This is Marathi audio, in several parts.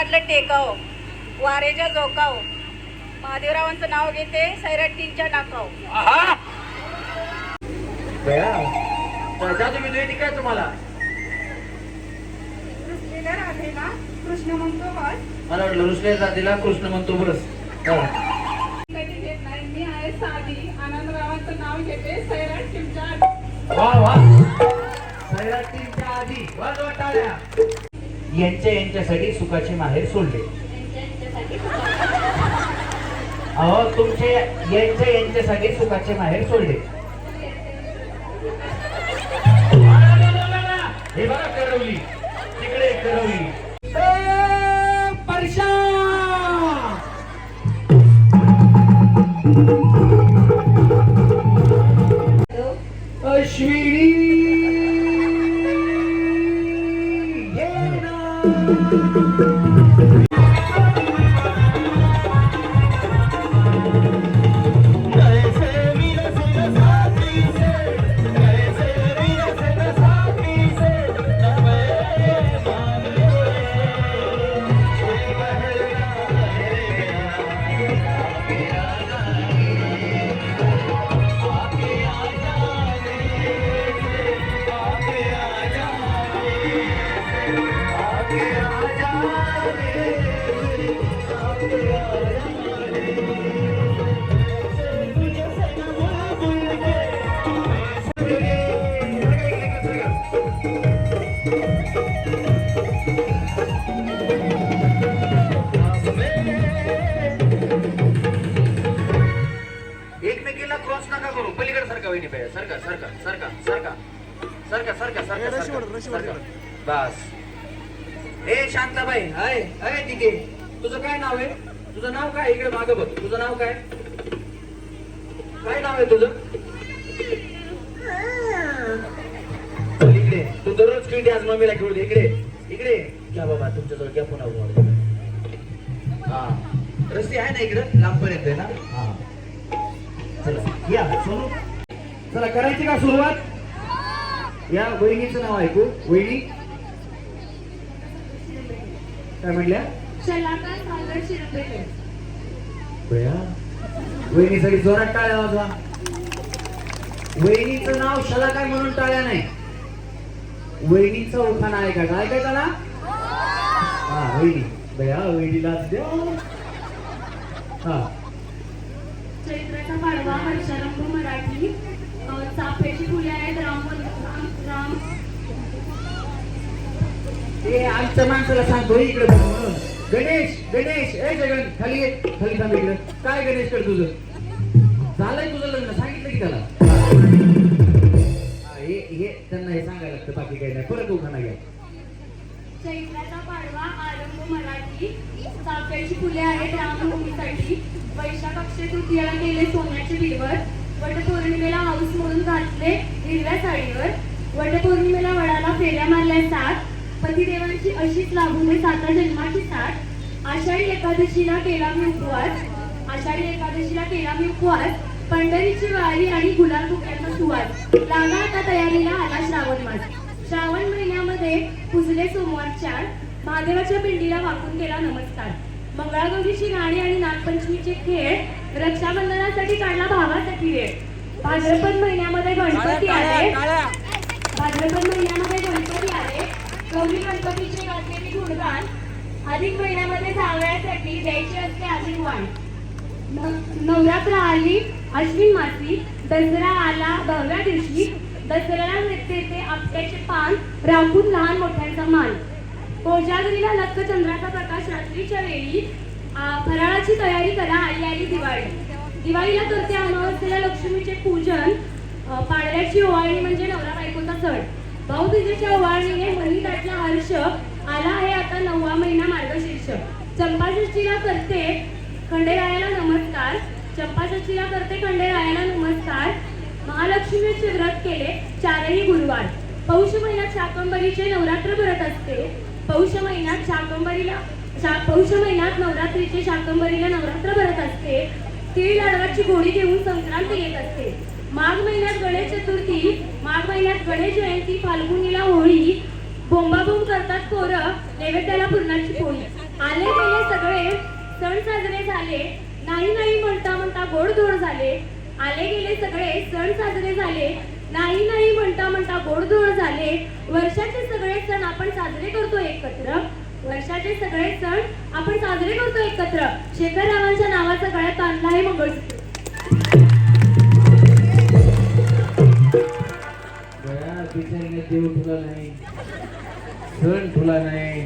काढलं टेकाव. वारेच्या जोकाव. महादेवरावांचं नाव घेते सैराटींच्या नाकाव काय तुम्हाला? कृष्ण म्हणतो बस. मला वाटलं जातीला कृष्ण म्हणतो बस हा. कधी घेत नाही. मी आहे साधी. आनंदरावांचं नाव घेते सैराट टीमच्या वा वा. सैराटींच्या आधी. वाजवा टाळ्या. यांच्या यांच्यासाठी सुखाचे माहेर सोडले. अहो तुमचे यांच्या यांच्यासाठी सुखाचे माहेर सोडले. हे बघा करवली. तिकडे करवली. Boom, boom, boom. सारखा सारखा सारखा सारखा सारखा सारखा सारखा सारखा सारखा बस. ए शांताबाई हाय आहे तुझं काय नाव आहे? तुझं नाव काय? इकडे मागं बघ. तुझं नाव काय? काय नाव आहे तुझं? इकडे. तू दररोज खेळते आज मम्मीला खेळू दे इकडे. इकडे. घ्या बाबा तुमच्याजवळ घ्या पुन्हा हा. रस्ते आहे ना इकडं? लांब पण येते ना? हा. चला. या सोनू. चला करायची का सुरुवात? या वहिनीचं नाव ऐकू. वहिनी. काय म्हटल्या? वहिनीसाठी जोरात टाळ्या वाजवा. वहिनीचं नाव शला काय म्हणून टाळ्या नाही. वहिनीचं उखाणा आहे का? काय काय त्याला. हा वहिनी. बया वहिनीला द्या. हा. चैत्राचा पाडवा हर्षारंभ. ते आमच्या माणसाला सांगतो इकडे बघ म्हणून. गणेश गणेश ए जगन खाली खाली थांब इकडे. काय गणेश कर तुझं? झालंय तुझं लग्न सांगितलं की त्याला. हे हे त्यांना हे सांगायला लागतं बाकी काही नाही. परत उखाणा नाही चैत्राचा पाडवा आरंभ मराठी चाफ्याची फुले आहेत रामभूमीसाठी. वैशाख अक्षय तृतीयाला केले सोन्याचे बिलवर वटपौर्णिमेला हाऊस म्हणून घातले हिरव्या साडीवर. वटपौर्णिमेला वडाला फेऱ्या मारल्या सात. पतिदेवांची अशीच लागू दे साता जन्माची साथ. आषाढी एकादशीला केला मी उपवास. आषाढी एकादशीला केला मी उपवास. पंढरीची वारी आणि गुलाल बुक्यांचा सुवास. लागा आता तयारीला आला श्रावण मास. श्रावण महिन्यामध्ये पुजले सोमवार चार. महादेवाच्या पिंडीला वाकून केला नमस्कार. मंगळागौरीची गाणी आणि नागपंचमीचे खेळ रक्षाबंधनासाठी काढला भावासाठी वेळ. भाद्रपद महिन्यामध्ये गणपती आले. भाद्रपद आले गौरी गणपतीचे घातलेली गुणगान अधिक महिन्यामध्ये जावयासाठी द्यायची असते अधिक वाढ न- नवरात्र आली अश्विन मासी दसरा आला दहाव्या दिवशी दसऱ्याला देते आपट्याचे पान राखून लहान मोठ्यांचा मान. कोजागरीला लक्क चंद्राचा प्रकाश रात्रीच्या वेळी फराळाची तयारी करा आली आली दिवाळी. दिवाळीला करते अमावस्येला लक्ष्मीचे पूजन अ, पाडव्याची ओवाळणी म्हणजे नवरा बायकोचा सण. भाऊबीजेच्या ओवाळणीने मनी दाटला हर्ष आला आहे आता नववा महिना मार्गशीर्ष चंपाषष्ठीला करते खंडेरायाला नमस्कार. चंपाषष्ठीला करते खंडेरायाला नमस्कार. महालक्ष्मीचे व्रत केले चारही गुरुवार. पौष महिन्यात शाकंबरीचे नवरात्र भरत असते. पौष महिन्यात शाकंबरीला शा- पौष महिन्यात नवरात्रीचे शाकंबरीला नवरात्र भरत असते. तीळ लाडवाची गोडी घेऊन संक्रांत येत असते. माघ महिन्यात गणेश चतुर्थी माघ महिन्यात गणेश जयंती फाल्गुनीला होळी बोंबाबोंब करतात पोरं नैवेद्याला पुरणाची पोळी. आले गेले सण साजरे झाले नाही नाही म्हणता म्हणता गोडधोड झाले. आले गेले सगळे सण साजरे झाले नाही नाही म्हणता म्हणता गोडधोड झाले. वर्षाचे सगळे सण आपण साजरे करतो एकत्र. वर्षाचे सगळे सण आपण साजरे करतो एकत्र. शेखर रावांच्या नावाचा गळ्यात आणला हे मंगळसूत्र. देव तुला नाही सण तुला नाही.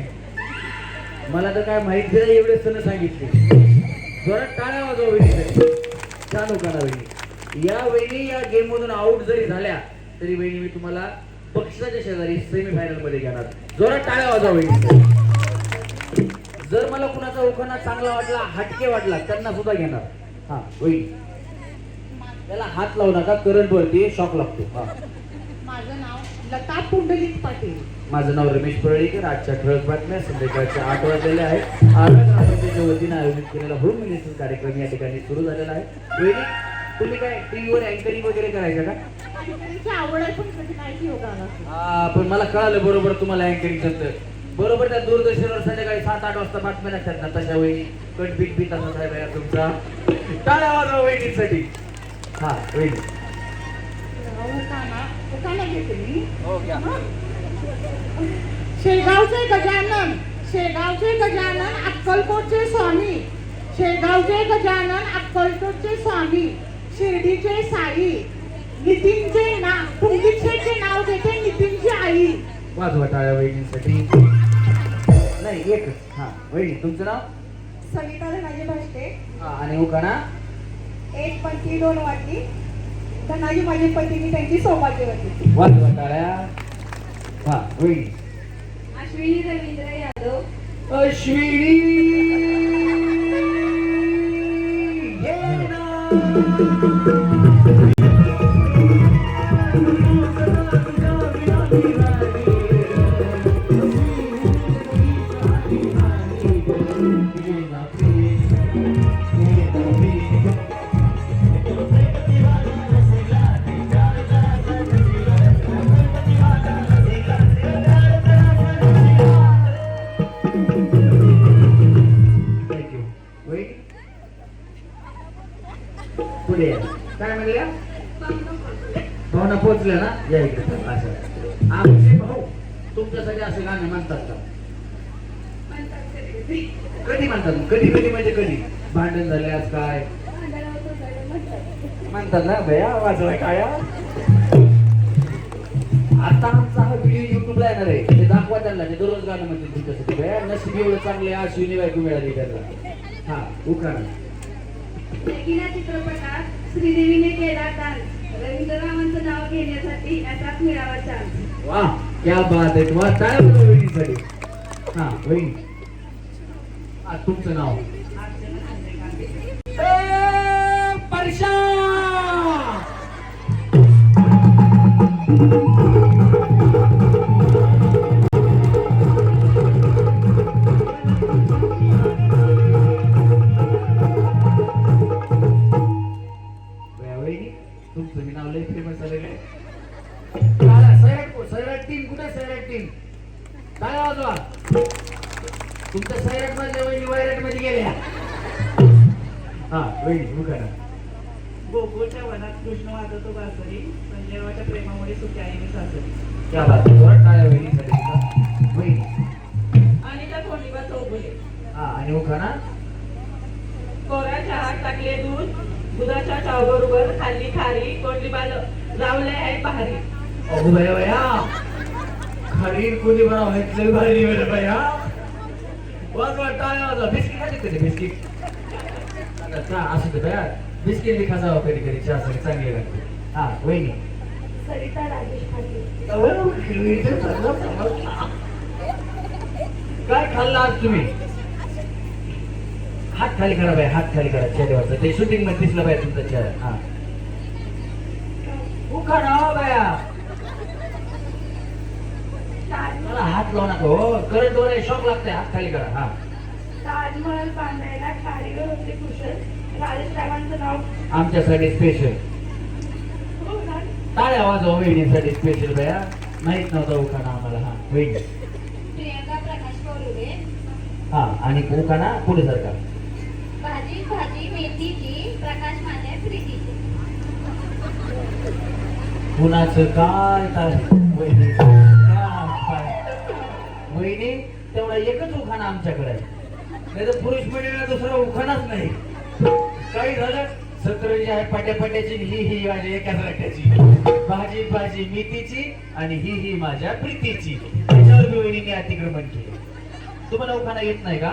मला तर काय माहिती नाही एवढे सण सांगितले. जरा टाळ्या वाजवा वहिनी चालू होता वहिनी. या वहिनी या गेम मधून आउट जरी झाल्या तरी वहिनी मी तुम्हाला पक्षाच्या शेजारी सेमी फायनलमध्ये घेणार. जोरात टाळ्या वाजवा वहिनी. जर मला कुणाचा उखाणा चांगला वाटला हटके वाटला त्यांना सुद्धा घेणार. हा वहिनी. त्याला हात लावू नका करंट वरती शॉक लागतो. हा. माझं नाव लता पुंडलिक पाटील. माझं नाव रमेश परळीकर आजच्या ठळक बातम्या संध्याकाळच्या आठ वाजलेल्या आहेत. आरोग्य वतीनं आयोजित केलेला होम मिनिस्टर कार्यक्रम या ठिकाणी सुरू झालेला आहे. तुम्ही काय टीव्हीवर अँकरिंग वगैरे करायचं का? आवड आहे पण कधी हा, पण मला कळालं बरोबर तुम्हाला अँकरिंग जमतं बरोबर त्या दूरदर्शनवर संध्याकाळी सात आठ वाजता बातम्या लागतात ना तशा वहिनी कट बीट बीट असा साहेब आहे तुमचा. टाळ्या वाजवा वहिनीसाठी हा वहिनी शेगावचे गजानन शेगावचे गजानन अक्कलकोटचे स्वामी. शेगावचे गजानन अक्कलकोटचे स्वामी. शिर्डीचे साई. नितीनचे नाव पुंडितचे नाव घेते नितीनची आई. वाजवा टाळ्या वहिनीसाठी. नाही एक. हा वहिनी तुमचं नाव? सविता धनाजी भाष्टे हा, आणि उखाणा? एक पंथी दोन वाटी. धनाजी माझी पत्नी त्यांची सौभाग्यवती वाजवा टाळ्या हा वहिनी अश्विनी रवींद्र यादव. अश्विनी. ये पुढे या. काय म्हणल्या भावना पोहोचल्या ना? या इकडे असं. आमचे म्हणजे भाऊ तुमच्यासाठी असे गाणे म्हणतात का? कधी म्हणतात? कधी कधी म्हणजे कधी? भांडण झाले आज काय? म्हणतात ना भया वाजवाय काय? आता आमचा हा व्हिडिओ युट्यूबला येणार आहे. ते दाखवा त्यांना ते दररोज गाणं म्हणतील तुमच्यासाठी. भया नशीब एवढं चांगले अशी बायको मिळाली त्यांना हा उखाणा. लेकिना चित्रपटात श्रीदेवीने केला डान्स. रवींद्ररावांचं नाव घेण्यासाठी याचाच मिळावा चान्स वा क्या बात आहे. वा काय बोलतो वहिनीसाठी? हा वहिनी. तुमचं नाव. परशा! लय फेमस झालं काय काळा सैराट सैराट टीम कुठे सैराट टीम काय वाजवा तुमच्या सैराटमध्ये वहिनी वैराटमध्ये गेल्या. हा वहिनी मुखाना गोकुळच्या वनात कृष्ण वाजवतो बासरी संजयवाच्या प्रेमामुळे सुखी आई मी सासरी. क्या बात आहे जोरात टाळ्या वहिनीसाठी तुमचा. वहिनी. आणि त्या थोडीबा चौगुले हा आणि मुखाना कोऱ्या चहात टाकले दूध दुधाच्या चावबरोबर खाल्ली खारी कोणली बाल. लावले आहे अगो कोणी बरा व्हायचं भारी बरं भया. वाजवा टाळ्या वाजवा. बिस्किट खाते कधी बिस्किट? असू दे भया. बिस्किट बी खाजावं कधी कधी. चहा साठी चांगली लागते. हा वहिनी. सरिता राजेश पाटील. काय खाल्लं आज तुम्ही? हात खाली करा बाय हात खाली करा. चेहऱ्यावरचा ते शूटिंगमध्ये दिसलं बाय तुमचा चेहरा. हा. उखाणा हो बाया मला हात लावू नका. हो करंट वर शॉक लागतंय हात खाली करा. हा. ताजमहल बांधायला कारीगर होते कुशल. राजेश रावांचं नाव. आमच्यासाठी स्पेशल हो ना? टाळ्या वाजवा वहिनीसाठी स्पेशल बाया माहीत नव्हता उखाणा आम्हाला हा. वहिनी. हा आणि उखाणा पुढे सरकार भाजी भाजी मेथीची प्रकाश माने प्रीतीची. कुणाचं काय काय वहिनी वहिनी तेवढा एकच उखाण आमच्याकडे आहे. नाही तर पुरुष मंडळीला दुसरा उखाणच नाही. काही झालं? सत्र जी आहे पाट्या पाट्याची ही ही माझ्या एका रट्याची. भाजी भाजी मितीची आणि ही ही माझ्या प्रीतीची. त्याच्यावर मी वहिनीने अतिक्रमण केले. तुम्हाला उखाणा येत नाही का?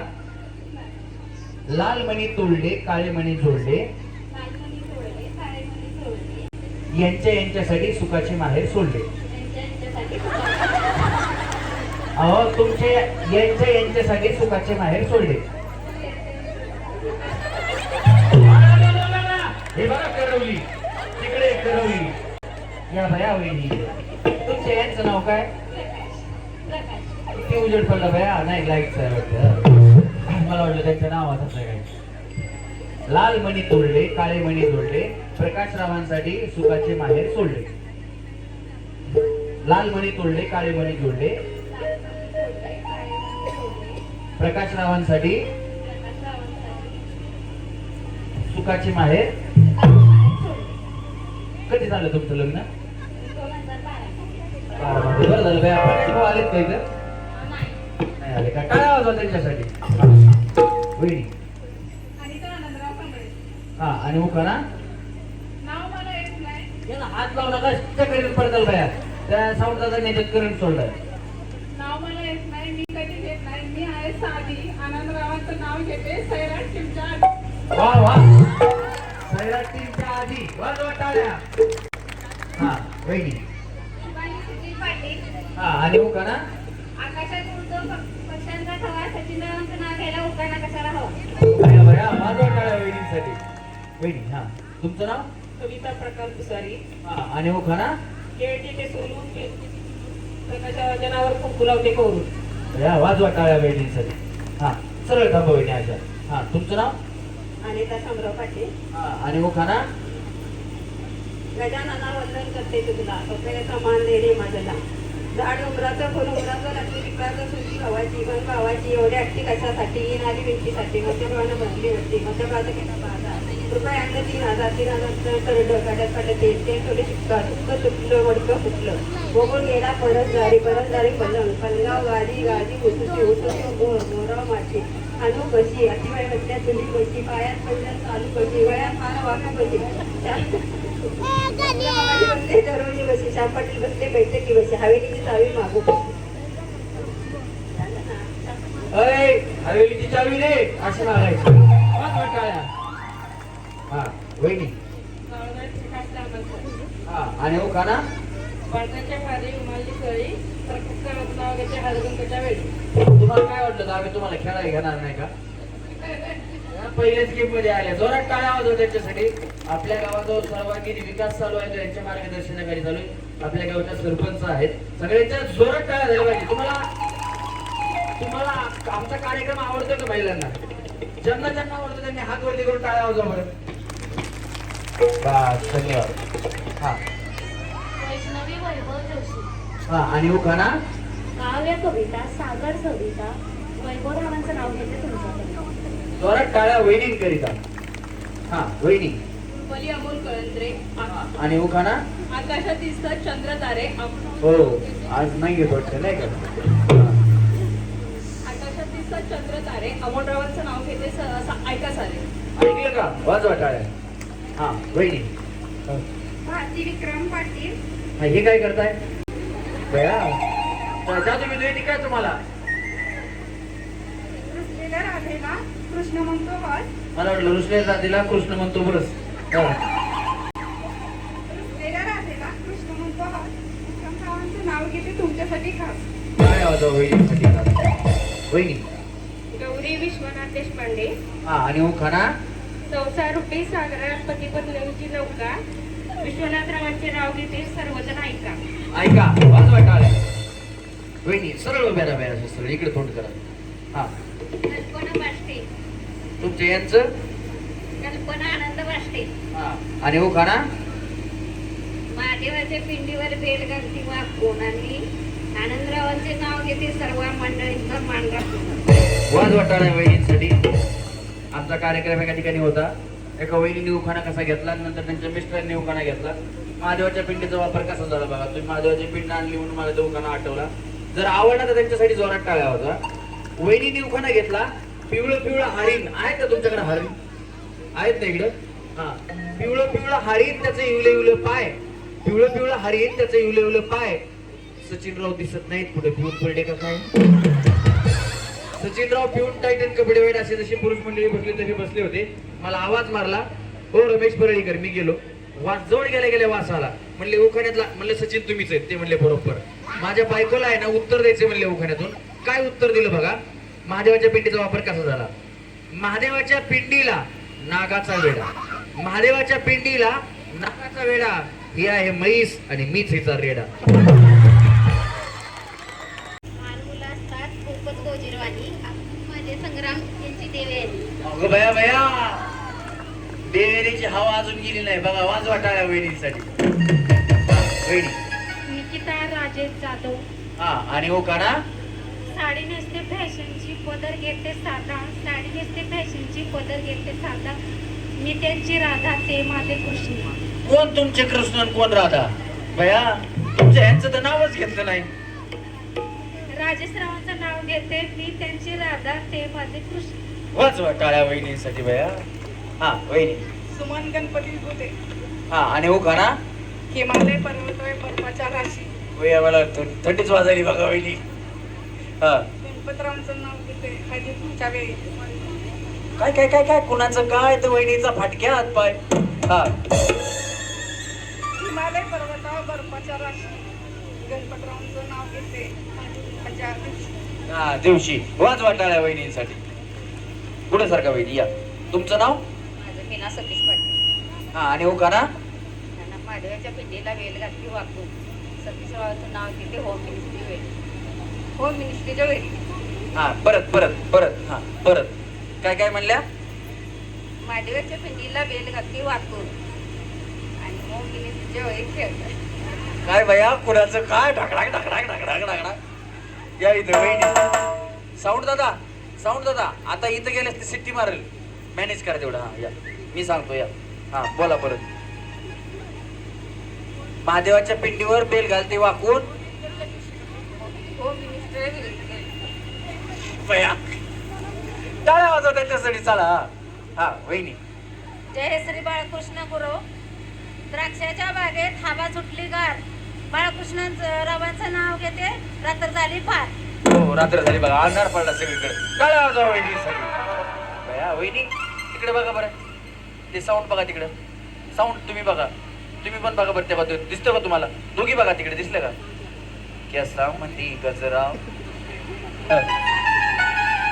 लाल मणी तोडले काळे मणी जोडले लालमणी सोडले काळेमणी सोडले यांच्या यांच्यासाठी सुखाचे माहेर सोडले. अहो तुमचे यांच्या यांच्यासाठी सुखाचे माहेर सोडले. हे बघा करवली. तिकडे करवली. या भया वहिनी. तुमच्या यांचं नाव काय? प्रकाश ते उजेड पडलं भया? नाही लाइट आहे मला वाटलं त्यांच्या नावातच काय लाल मणी तोडले काळे मणी तोडले प्रकाशरावांसाठी सुखाचे माहेर सोडले. लाल मणी तोडले काळे मणी जोडले. काळेमणी प्रकाशरावांसाठी सुखाचे माहेर कधी झालं तुमचं लग्न? बरं झालं बाई आपण आलेत काही तर नाही आले का? काय आवाज त्यांच्यासाठी? तर हा आणि उखाणा नाही याला हात लावू नका चकडीत पडताल बाया. त्या साऊंड दादा याच्यात करंट सोडलाय नाव मला येत नाही मी कधी घेत नाही. मी आहे साधी आनंदरावांचं नाव घेते सैराट टीमच्या आधी. वा वा. सैराट टीमच्या आधी. वाजवा टाळ्या. हा वहिनी. हा आणि आकाशात उडतो पक्ष्यांचा नाव घ्यायला उकाणा कशाला हवा? बाया बाया वाजवा टाळ्या वहिनीसाठी. वहिनी हा. तुमचं नाव? कविता प्रकार पुसारी हा आणि उखाणा केळटी ते सोलून के- प्रकाशाच्या जनावर कुंकू लावते करून या वाजवा टाळ्या वहिनीसाठी हा सरळ थांबा वहिनी अशा. हा तुमचं नाव? अनिता शामराव पाटील. हा आणि उखाणा गजानना वंदन करते तुला. स्वतःचा मान दे रे माझला झाड उमराचं फुल उमराचं लक्ष्मी विकाचं सुंदी भावाची मन भावाची एवढी अट्टी कशासाठी? आली विंचीसाठी मध्यभावानं बसली होती मध्यभावाचं केला बाजार तीन हजार तीन हजार करडं काढत काढत ते थोडे तुटलं वडकं फुटलं. बघून गेला परत जारी परत जारी पलंग पलंगाव गाडी गाडी मोराव माशी आणू कशी अतिवाय चुली कशी पायात पडल्या चालू कशी वयात कशी बसले बशी. पाटील बसले बैठकी बशी हवेलीची चावी मागू. हवेलीची चावी रे असं मागायचं. हा वहिनी. हा आणि उखाणा पाटणाच्या खाली उमाली सळी प्रकृत नाव घेते हरगंकाच्या वेळी तुम्हाला काय वाटलं तर आम्ही तुम्हाला खेळायला घेणार नाही का? पहिल्याच गेममध्ये आल्या जोरात टाळ्या आवाज त्यांच्यासाठी. आपल्या गावात जो सर्वांगीण विकास चालू आहे तो यांच्या मार्गदर्शनाखाली चालू आहे. आपल्या गावच्या सरपंच आहेत. सगळ्यांच्या जोरात टाळ्या झाल्या पाहिजे. तुम्हाला तुम्हाला आमचा कार्यक्रम आवडतो का महिलांना? ज्यांना ज्यांना आवडतो त्यांनी हात वरती करून टाळ्या वाजवा बरं. बस धन्यवाद. हा. वैष्णवी वैभव जोशी. हा आणि उखाणा? काव्य कविता सागर सविता. वैभव रावांचं नाव घेते तुमच्याकडे. जोरात टाळ्या वहिनी करिता हा वहिनी. रुपाली अमोल कळंद्रे. आणि उखाणा? आकाशात दिसतात चंद्र तारे हो आज नाही घेत वाटतं नाही का? आकाशात दिसतात चंद्र तारे अमोलरावांचं नाव घेते स- स- ऐका सारे. ऐकलं का? वाजवा टाळ्या. हा वहिनी भारती विक्रम पाटील. हा, हे काय करताय? बया. तुम्ही दोन्ही काय तुम्हाला? रुसलेल्या राधेला कृष्ण म्हणतो वास मला वाटलं रुसले जातीला कृष्ण म्हणतो बरस. रुसलेल्या राधेला कृष्ण म्हणतो विक्रमरावांचं नाव घेते तुमच्यासाठी खास. काय वाजवा वहिनीसाठी वहिनी? गौरी विश्वनाथ देशपांडे. हा आणि उखाणा चौसा रुपये सागरात पती पत्नीची नौका विश्वनाथरावांचे नाव घेते सर्वजण ऐका. ऐका वाजवा टाळ्या वहिनी सरळ उभ्या राहा सरळ. इकडे तोंड करा. हा. कल्पना बाष्टे तुमच्या यांचं? कल्पना आनंद बाष्टे हा. आणि उखाणा महादेवाच्या पिंडीवर बेल घालती वापरून आणि आनंदरावांचे नाव घेते सर्व मंडळींचा मान राखून वाजवा टाळ्या आमचा कार्यक्रम एका ठिकाणी होता. एका वहिनीने उखाणा कसा घेतला नंतर त्यांच्या मिस्टरांनी उखाणा घेतला. महादेवाच्या पिंडीचा वापर कसा झाला बघा. तुम्ही महादेवाची पिंड आणली म्हणून मला तो उखाणा आठवला. जर आवडला तर त्यांच्यासाठी जोरात टाळ्या होता. वहिनीने उखाणा घेतला. पिवळं पिवळं हरिण. आहे का तुमच्याकडे हरिण? आहेत ना इकडं? हा. पिवळं पिवळं हरिण त्याचं इवलं इवलं पाय. पिवळं पिवळं हरिण त्याचं इवलं इवलं पाय. सचिनराव दिसत नाहीत कुठे. पिऊन पडले का काय? सचिनराव पिऊन टायटन कपडे वाईट असे जसे पुरुष मंडळी बसले तसे बसले होते. मला आवाज मारला हो रमेश परळीकर मी गेलो. वास जवळ गेल्या गेल्या वास आला म्हणले उखाण्यातला म्हणले सचिन तुम्हीच आहेत. ते म्हणले बरोबर. माझ्या बायकोला आहे ना उत्तर द्यायचे म्हणले उखाण्यातून. काय उत्तर दिलं बघा? महादेवाच्या पिंडीचा वापर कसा झाला? महादेवाच्या पिंडीला नागाचा वेडा महादेवाच्या पिंडीला नागाचा वेडा ही आहे म्हैस आणि मीच हिचा रेडा लहान मुलं असतात खूपच गोजीरवाणी माझे संग्राम यांची देवी बया बया देवेरीची हवा अजून गेली नाही. बघा वाज वाटाळ्या वहिनीसाठी वहिनी निकिता राजेश जाधव. हा आणि हो काना साडी नेसते फॅशनची पदर घेते साधा. साडी नेसते फॅशनची पदर घेते साधा. मी त्यांची राधा ते माझे कृष्ण. कोण तुमचे कृष्ण आणि कोण राधा? बया तुमच्या ह्यांचं तर नावच घेतलं नाही. राजेश रावांचं नाव घेते मी त्यांची राधा ते माझे कृष्ण. वाच वाटाळ्या वहिनीसाठी बया. हा वहिनी. सुमन गणपती होते. हा आणि हो काना हिमालय पर्वतोय बर्फाच्या राशी. वया मला थं- थंडीच वाजायली बघा वहिनी. हा. गणपतरावांचं नाव घेते. हळदी तुमच्या वेळी काय काय काय काय? कुणाचं काय? तर वहिनीचा फाटक्या हात पाय. हा. हिमालय पर्वतावर बर्फाच्या राशी. गणपतरावांचं नाव घेते. माझ्या हा दिवशी. वाच वाटाळ्या वहिनीसाठी. कुठे सारखा या. तुमचं नाव? माझं मीना सतीश पाटील. हा आणि हो काना त्यांना माधवाच्या पिंडीला वेल घातली वाकून. सतीश रावाचं नाव घेते होम मिनिस्ट्री वेळी. होम मिनिस्ट्रीच्या वेळी. हा परत परत परत हा परत. काय काय म्हणल्या? माधवाच्या पिंडीला वेल घातली वाकून. आणि होम मिनिस्ट्रीच्या वेळी खेळतात काय बया कुणाचं काय? ढकडाक ढकडाक ढकडाक ढकडाक या इथं साऊंड दादा? साऊंड दादा आता इथं गेल्यास ती सिट्टी मारेल. मॅनेज करा तेवढं. हां या. मी सांगतो या. हां बोला परत. महादेवाच्या पिंडीवर बेल घालते वाकून. टाळ्या वाजव त्याच्यासाठी चला हा. हा वहिनी. जय श्री बाळकृष्ण गुरु. द्राक्षाच्या बागेत हवा सुटली गार. बाळकृष्ण रावांचं नाव घेते. रात्र झाली फार हो रात्र झाली बघा अंधार पडला सगळीकडे टाळ्या बया वहिनी तिकडे बघा बरं ते साऊंड बघा तिकडं साऊंड तुम्ही बघा तुम्ही पण बघा बरं तेव्हा दिसतं का तुम्हाला दोघी बघा तिकडे दिसलं का केसा मंदी गजरा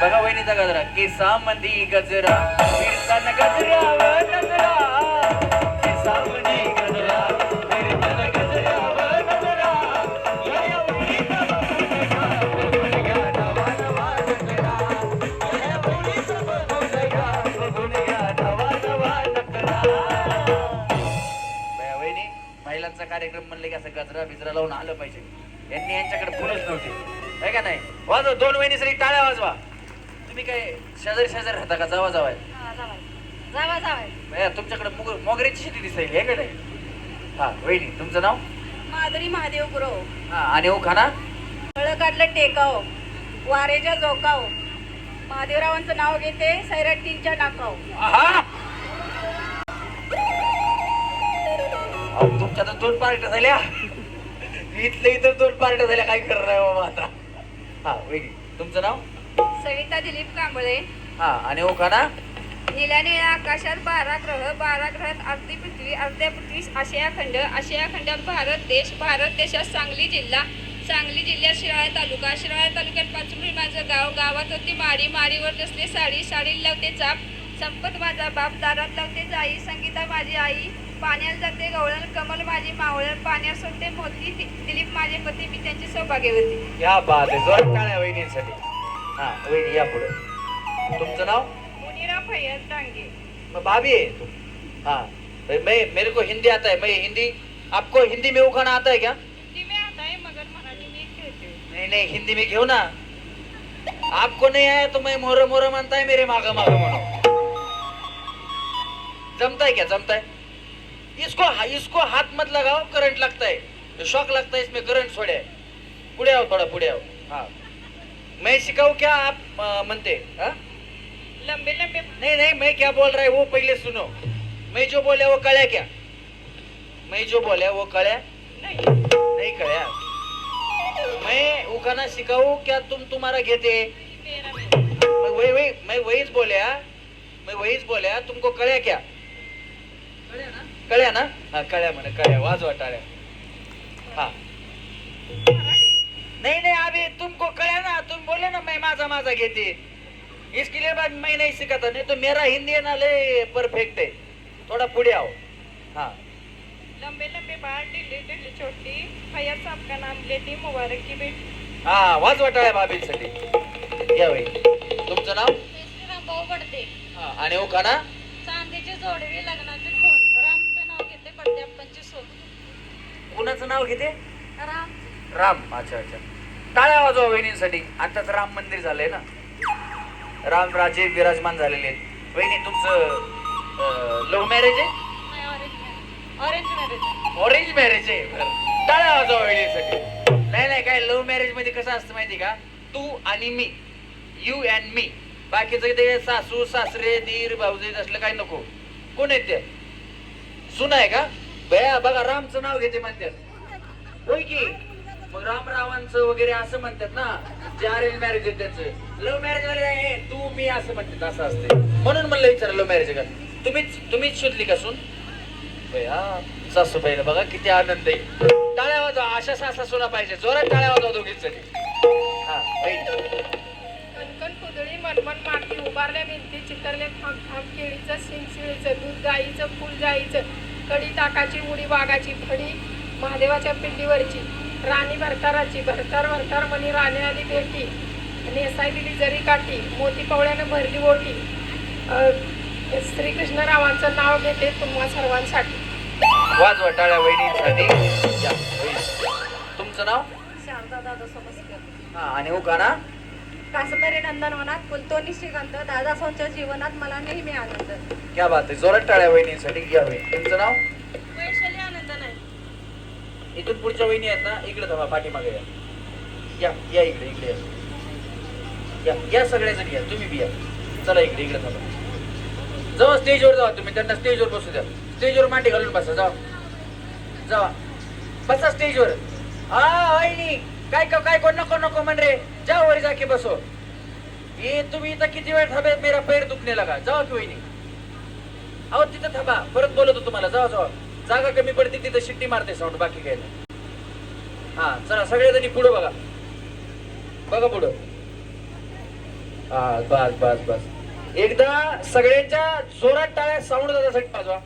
बघा वहिनीचा गजरा केसा मंदी गजरा फिरताना गजऱ्यावर कार्यक्रम म्हणले की असं गजरा बिजरा लावून आलं पाहिजे. यांनी यांच्याकडे फुलच नव्हते. आहे का नाही? वाजवा दोन वहिनीसाठी टाळ्या वाजवा. तुम्ही काय शेजारी शेजारी राहता का? जावा जावा. जावा. जावा बया तुमच्याकडे मुग मोगऱ्याची शेती दिसायली आहे का नाही? हा वहिनी तुमचं नाव? माधुरी महादेव गुरव. हा आणि हो खाना? फळं काढलं टेकाव. वारेच्या जोकाव. महादेवरावांचं नाव घेते सैराटींच्या नाकाव. अहो, तुमच्या तर दोन पार्ट्या झाल्या. इथलं इथं दोन पार्ट्या झाल्या काय करणार आहे बाबा आता. हा वहिनी तुमचं नाव? सविता दिलीप कांबळे. हा आणि हो खाना निळ्या निळ्या आकाशात बारा ग्रह बारा ग्रहात अर्धी पृथ्वी अर्ध्या पृथ्वी आशिया खंड आशिया खंडात भारत देश भारत देशात सांगली जिल्हा. सांगली जिल्ह्यात शिराळा तालुका शिराळा तालुक्यात पाचुंबरी माझं गाव. गावात होती माडी. माडीवर नसले साडी साडी लावते चाप. संपत माझा बाप दारात लावते जाई. संगीता माझी आई. पाण्यात जाते गवळण कमल माझी मावळण पाण्यात सोडते मोती दिलीप माझे पती मी त्यांची सौभाग्यवती या बात आहे जोरात टाळ्या वहिनींसाठी. हा वहिनी या पुढे. तुमचं नाव? मुनिरा फैय्यद डांगे. मैं भाभी है तुम हाँ. भाई मैं मेरे को हिंदी आता है मैं हिंदी आपको हिंदी में उखाना आता है क्या? हिंदी में आता है मगर मराठी में खेळते. नहीं नहीं हिंदी में घेऊ ना. आपको नहीं आया तो मैं मोर मोर मानता है मेरे माग माग म्हणो जमताय क्या? जमताय? इसको इसको हाथ मत लगाओ करंट लगता है शॉक लगता है इसमें करंट छोड़े पुढे आओ थोड़ा पुढे आओ. हाँ. मैं सिखाऊं क्या आप म्हणते? लंबे लंबे. नहीं नहीं मैं क्या बोल रहा है वो पहले सुनो. मैं जो बोले वो कळ्या क्या? मैं जो बोले वो कळ्या? नाही. नहीं कळ्या. मैं उखाना सिखाऊं क्या तुम तुम्हारा घेते? में मैं वही वही मैं वहीच बोल्या मैं वहीच बोल्या तुमको कळ्या क्या? कळ्या ना? हा कळ्या म्हणे कळ्या. वाजवा टाळ्या. हा. नहीं नहीं अभी तुमको कळ्या ना? तुम बोले ना मैं माझा माझा घेते. इसके लिए बाद मैं नहीं सिखाता नहीं तो मेरा हिंदी है ना ले परफेक्ट है थोड़ा पुढे आओ. हाँ. लंबे लंबे बाल ढिल्ली ढिल्ली छोटी. भैया साहब का नाम लेती मुबारक की बेटी हा वाजवा टाळ्या बाबींसाठी. या बाई. तुमचं नाव? भाऊ पडते. हा आणि उखाना चांदीची जोडवी लग्नाची खून रामचं नाव घेते पडद्याप्पांची सोन कुणाचं नाव घेते? राम. राम. अच्छा अच्छा. टाळ्या वाजवा वहिनींसाठी. आताच राम मंदिर झालंय ना? राम राजे विराजमान झालेले आहेत. वहिनी तुमचं लव्ह मॅरेज आहे? ऑरेंज मॅरेज ऑरेंज मॅरेज आहे. टाळ्या वाजवा वहिनींसाठी. नाही नाही काय लव्ह मॅरेजमध्ये कसं असतं माहिती का? तू आणि मी. यू अँड मी बाकीचं ते सासू सासरे दीर भाऊजे असलं काही नको. कोण आहेत ते? सुन आहे का? बया बघा रामचं नाव घेते म्हणतात. होय की? मग रामरावांचं वगैरे असं म्हणतात ना जे अरेंज मॅरेज आहे त्याचं. लव्ह मॅरेज वाले आहे तू मी असं म्हणतात असं असते म्हणून म्हणलं विचार लव्ह मॅरेज का? तुम्हीच तुम्हीच शोधली का सून? बया सासूबाईला बघा किती आनंद आहे. टाळ्या वाजवा अशा सासा सुना पाहिजे. जोरात टाळ्या वाजवा दोघीच हा बाई. कणकण कुदळी मनमन माती उभारल्या भिंती चितरले खांब खाम केळीचं शिंगशिळीचं दूध गाईचं फुल जाईचं कडी ताकाची उडी वाघाची फडी महादेवाच्या पिंडीवरची राणी भरताराची भरतार भरतार मनी राणी आली भेटी नेसाय दिली जरी काठी मोती पवळ्यानं भरली ओटी. श्रीकृष्णरावांचं नाव घेते तुम्हा सर्वांसाठी. वाजवा टाळ्या वहिनींसाठी. या, वहिनी. तुमचं नाव? शारदा दादा समजकर हा आणि हो का ना काश्मीरी नंदनवनात फुलतोनी श्रीगंध दादासांच्या जीवनात मला नेहमी आनंद. क्या बात आहे. जोरात टाळ्या वहिनींसाठी घ्या वहिनी. तुमचं नाव? वैशाली आनंद नाही इथून पुढच्या वहिनी आहेत ना इकडे थांबा पाठीमागे या. या या इकडे इकडे या. या या सगळ्याजणी या तुम्ही बी या. चला इकडे इकडे थांबा. जावा स्टेजवर जावा तुम्ही. त्यांना स्टेजवर बसू द्या. स्टेजवर मांडी घालून बसा जावा. जावा. बसा स्टेजवर. हा वहिनी काय क- काय कोण नको नको म्हण रे? जाओ वरी जाके बसो। ये तुम्ही इथं किती वेळ थांबे मेरा पैर दुखने लगा। जावा की वहिनी। अहो तिथं थांबा. परत बोलवतो तुम्हाला. जावा जावा जागा कमी पडते तिथं शिट्टी मारते साऊंड बाकी काय नाही. हा चला सगळेजणी पुढं बघा. बघा पुढं. हा बस बस बस. एकदा सगळ्यांच्या जोरात टाळ्या साऊंड दादासाठी वाजवा.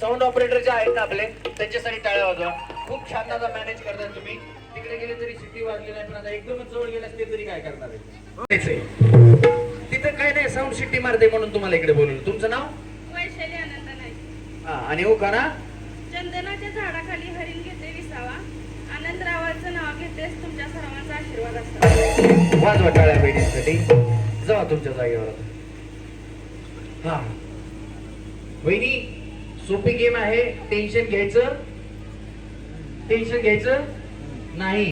साऊंड ऑपरेटर जे आहेत ना आपले त्यांच्यासाठी टाळ्या वाजवा. खूप छान दादा मॅनेज करता तुम्ही. तिकडे गेले तरी शिट्टी वाजली नाही पण आता एकदमच जवळ गेले असते तरी काय करणार आहे? तिथं काय नाही साऊंड शिट्टी मारते म्हणून तुम्हाला इकडे बोलवलं. तुमचं नाव? वैशाली आनंद नाही हा आणि हो का ना? चंदनाच्या झाडाखाली हरिण घेते विसावा. आनंदरावाचं नाव घेतेस तुमच्या सर्वांचा आशीर्वाद असतो. वाजवा टाळ्या बहिणींसाठी. जावा तुमच्या जागेवर. हा. वहिनी सोपी गेम आहे. टेन्शन घ्यायचं? टेन्शन घ्यायचं? नाही